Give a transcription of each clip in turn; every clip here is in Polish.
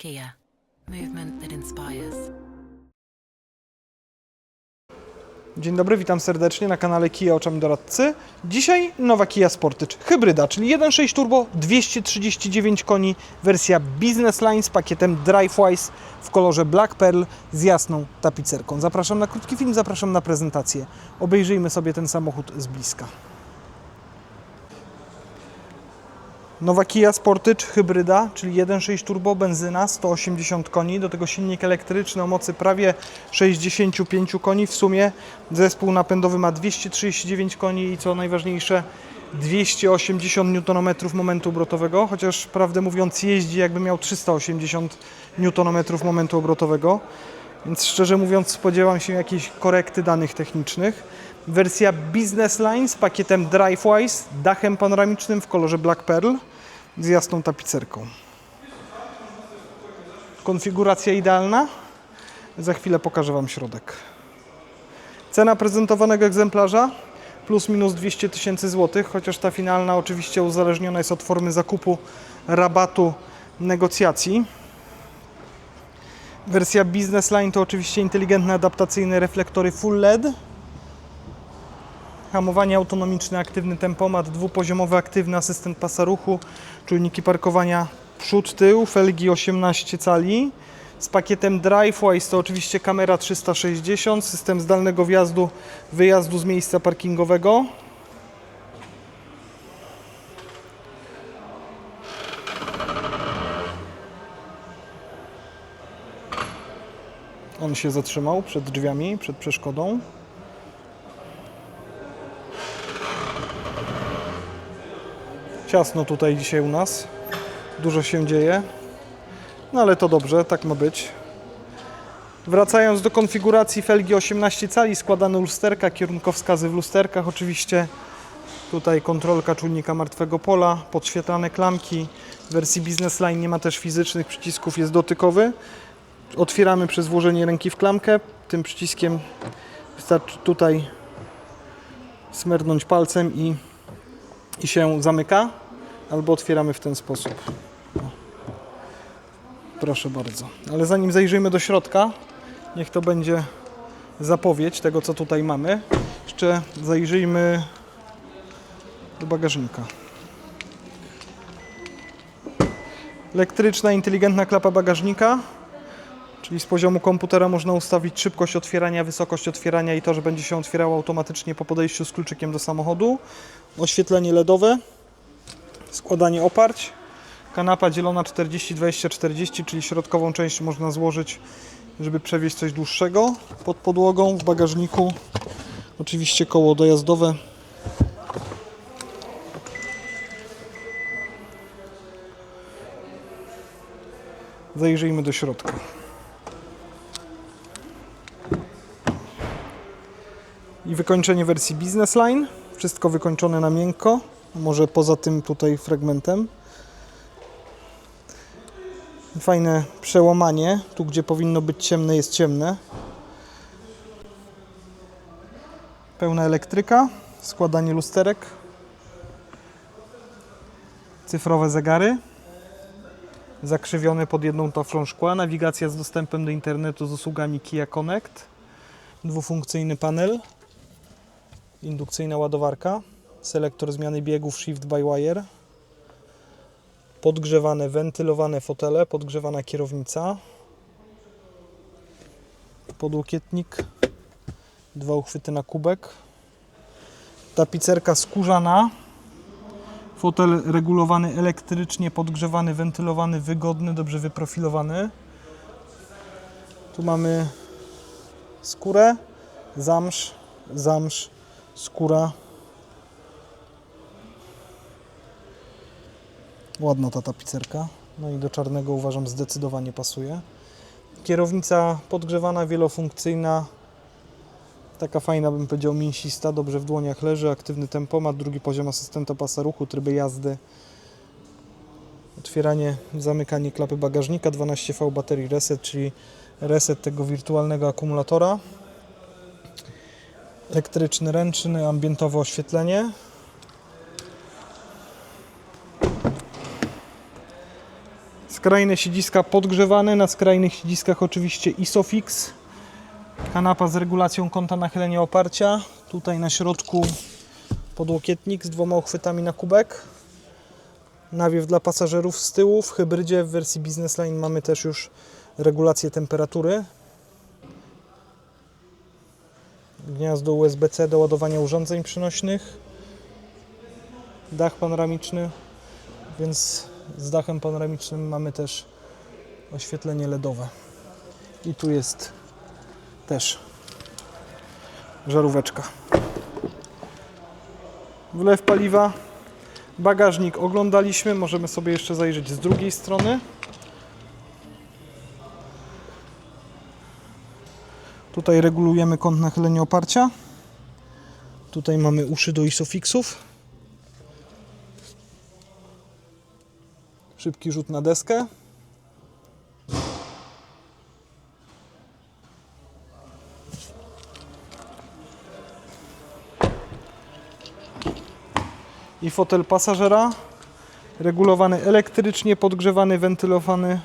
Kia, movement that inspires. Dzień dobry, witam serdecznie na kanale Kia Oczami Doradcy. Dzisiaj nowa Kia Sportage hybryda, czyli 1.6 turbo, 239 koni, wersja Business Line z pakietem DriveWise w kolorze Black Pearl z jasną tapicerką. Zapraszam na krótki film, zapraszam na prezentację. Obejrzyjmy sobie ten samochód z bliska. Nowa Kia Sportage hybryda, czyli 1.6 turbo, benzyna, 180 koni, do tego silnik elektryczny o mocy prawie 65 koni. W sumie zespół napędowy ma 239 koni i co najważniejsze 280 Nm momentu obrotowego, chociaż prawdę mówiąc jeździ jakby miał 380 Nm momentu obrotowego. Więc szczerze mówiąc spodziewam się jakiejś korekty danych technicznych. Wersja Business Line z pakietem DriveWise, dachem panoramicznym w kolorze Black Pearl z jasną tapicerką. Konfiguracja idealna. Za chwilę pokażę Wam środek. Cena prezentowanego egzemplarza plus minus 200 tysięcy złotych, chociaż ta finalna oczywiście uzależniona jest od formy zakupu, rabatu, negocjacji. Wersja Business Line to oczywiście inteligentne adaptacyjne reflektory Full LED. Hamowanie autonomiczne, aktywny tempomat, dwupoziomowy aktywny asystent pasa ruchu, czujniki parkowania przód, tył, felgi 18 cali. Z pakietem DriveWise to oczywiście kamera 360, system zdalnego wjazdu, wyjazdu z miejsca parkingowego. On się zatrzymał przed drzwiami, przed przeszkodą. Ciasno tutaj dzisiaj u nas. Dużo się dzieje. No ale to dobrze, tak ma być. Wracając do konfiguracji felgi 18 cali, składane lusterka, kierunkowskazy w lusterkach oczywiście. Tutaj kontrolka czujnika martwego pola, podświetlane klamki. W wersji Business Line nie ma też fizycznych przycisków, jest dotykowy. Otwieramy przez włożenie ręki w klamkę. Tym przyciskiem wystarczy tutaj smernąć palcem i, i się zamyka. Albo otwieramy w ten sposób. Proszę bardzo. Ale zanim zajrzyjmy do środka, niech to będzie zapowiedź tego, co tutaj mamy. Jeszcze zajrzyjmy do bagażnika. Elektryczna, inteligentna klapa bagażnika, czyli z poziomu komputera można ustawić szybkość otwierania, wysokość otwierania i to, że będzie się otwierało automatycznie po podejściu z kluczykiem do samochodu. Oświetlenie LEDowe, składanie oparć. Kanapa dzielona 40-20-40, czyli środkową część można złożyć, żeby przewieźć coś dłuższego. Pod podłogą w bagażniku oczywiście koło dojazdowe. Zajrzyjmy do środka. I wykończenie wersji Business Line. Wszystko wykończone na miękko, może poza tym tutaj fragmentem. Fajne przełamanie. Tu, gdzie powinno być ciemne, jest ciemne. Pełna elektryka, składanie lusterek, cyfrowe zegary, zakrzywione pod jedną taflą szkła, nawigacja z dostępem do internetu z usługami Kia Connect, dwufunkcyjny panel, indukcyjna ładowarka, selektor zmiany biegów Shift by Wire, podgrzewane, wentylowane fotele, podgrzewana kierownica, podłokietnik, dwa uchwyty na kubek, tapicerka skórzana, fotel regulowany elektrycznie, podgrzewany, wentylowany, wygodny, dobrze wyprofilowany. Tu mamy skórę, zamsz, zamsz, skóra. Ładna ta tapicerka. No i do czarnego uważam zdecydowanie pasuje. Kierownica podgrzewana, wielofunkcyjna. Taka fajna, bym powiedział, mięsista, dobrze w dłoniach leży. Aktywny tempomat, drugi poziom asystenta pasa ruchu, tryby jazdy. Otwieranie, zamykanie klapy bagażnika, 12V baterii reset, czyli reset tego wirtualnego akumulatora. Elektryczny ręczny, ambientowe oświetlenie. Skrajne siedziska podgrzewane, na skrajnych siedziskach oczywiście ISOFIX. Kanapa z regulacją kąta nachylenia oparcia. Tutaj na środku podłokietnik z dwoma uchwytami na kubek. Nawiew dla pasażerów z tyłu. W hybrydzie w wersji Business Line mamy też już regulację temperatury. Gniazdo USB-C do ładowania urządzeń przynośnych. Dach panoramiczny, więc z dachem panoramicznym mamy też oświetlenie LEDowe. I tu jest też żaróweczka. Wlew paliwa, bagażnik oglądaliśmy, możemy sobie jeszcze zajrzeć z drugiej strony. Tutaj regulujemy kąt nachylenia oparcia. Tutaj mamy uszy do isofixów. Szybki rzut na deskę. I fotel pasażera. Regulowany elektrycznie, podgrzewany, wentylowany.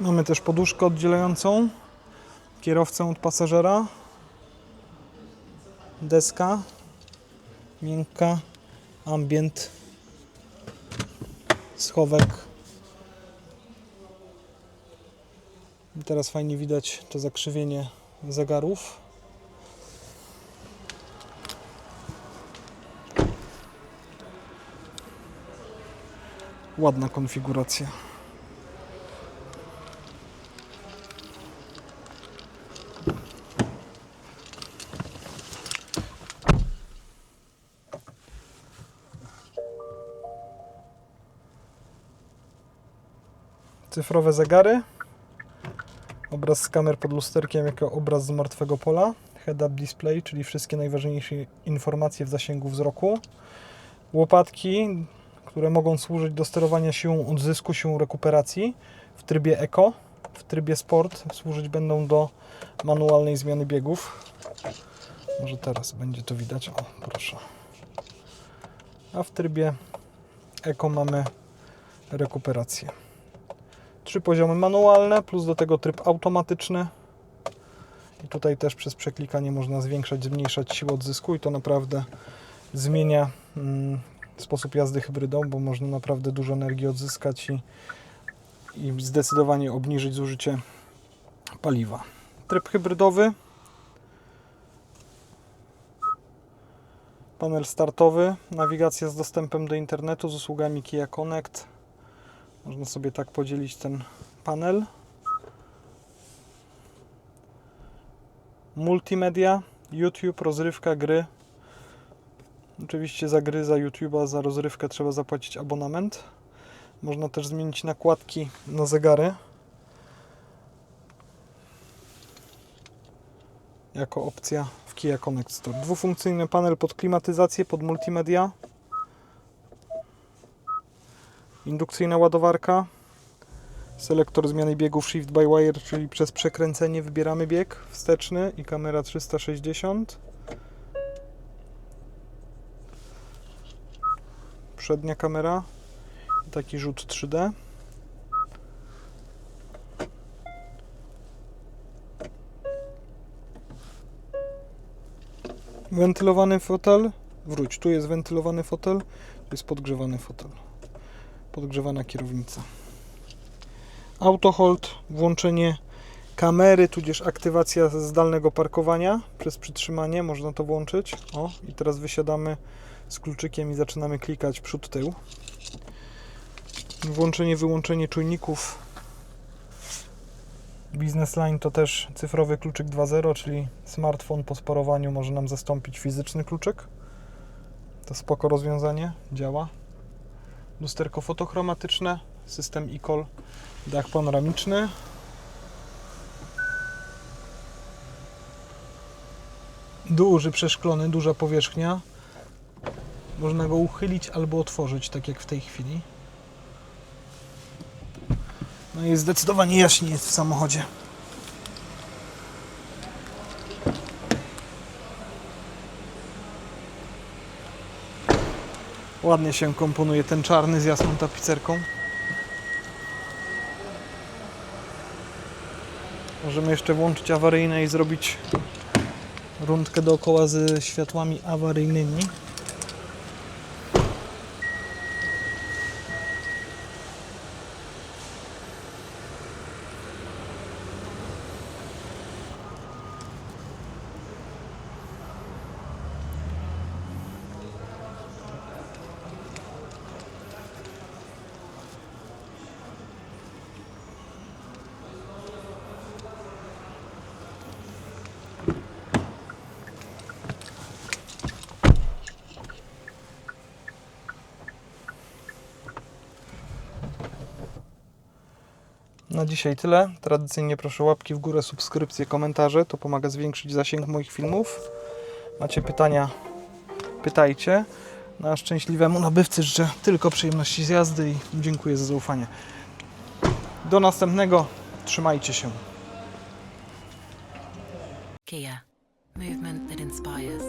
Mamy też poduszkę oddzielającą kierowcę od pasażera. Deska miękka, ambient, schowek. I teraz fajnie widać to zakrzywienie zegarów. Ładna konfiguracja. Cyfrowe zegary, obraz z kamer pod lusterkiem jako obraz z martwego pola, head-up display, czyli wszystkie najważniejsze informacje w zasięgu wzroku, łopatki, które mogą służyć do sterowania siłą odzysku, siłą rekuperacji w trybie Eco, w trybie Sport służyć będą do manualnej zmiany biegów. Może teraz będzie to widać, o proszę. A w trybie Eco mamy rekuperację. Trzy poziomy manualne, plus do tego tryb automatyczny. I tutaj też przez przeklikanie można zwiększać, zmniejszać siłę odzysku i to naprawdę zmienia mm, sposób jazdy hybrydą, bo można naprawdę dużo energii odzyskać i, i zdecydowanie obniżyć zużycie paliwa. Tryb hybrydowy. Panel startowy, nawigacja z dostępem do internetu z usługami Kia Connect. Można sobie tak podzielić ten panel. Multimedia, YouTube, rozrywka, gry. Oczywiście za gry, za YouTube'a, za rozrywkę trzeba zapłacić abonament. Można też zmienić nakładki na zegary. Jako opcja w Kia Connect Store. Dwufunkcyjny panel pod klimatyzację, pod multimedia. Indukcyjna ładowarka. Selektor zmiany biegów Shift by Wire, czyli przez przekręcenie wybieramy bieg wsteczny i kamera 360. Przednia kamera taki rzut 3D. Wentylowany fotel. Wróć, tu jest wentylowany fotel, tu jest podgrzewany fotel podgrzewana kierownica. Auto hold, włączenie kamery, tudzież aktywacja zdalnego parkowania przez przytrzymanie, można to włączyć. O, i teraz wysiadamy z kluczykiem i zaczynamy klikać przód, tył. Włączenie, wyłączenie czujników. Business Line to też cyfrowy kluczyk 2.0, czyli smartfon po sparowaniu może nam zastąpić fizyczny kluczyk. To spoko rozwiązanie, działa lusterko fotochromatyczne, system e-call, dach panoramiczny. Duży przeszklony, duża powierzchnia. Można go uchylić albo otworzyć, tak jak w tej chwili. No i zdecydowanie jaśniej jest w samochodzie. Ładnie się komponuje ten czarny z jasną tapicerką. Możemy jeszcze włączyć awaryjne i zrobić rundkę dookoła ze światłami awaryjnymi. Na dzisiaj tyle. Tradycyjnie proszę łapki w górę, subskrypcje, komentarze. To pomaga zwiększyć zasięg moich filmów. Macie pytania? Pytajcie. Na szczęśliwemu nabywcy życzę tylko przyjemności z jazdy i dziękuję za zaufanie. Do następnego. Trzymajcie się. Kia. Movement that inspires.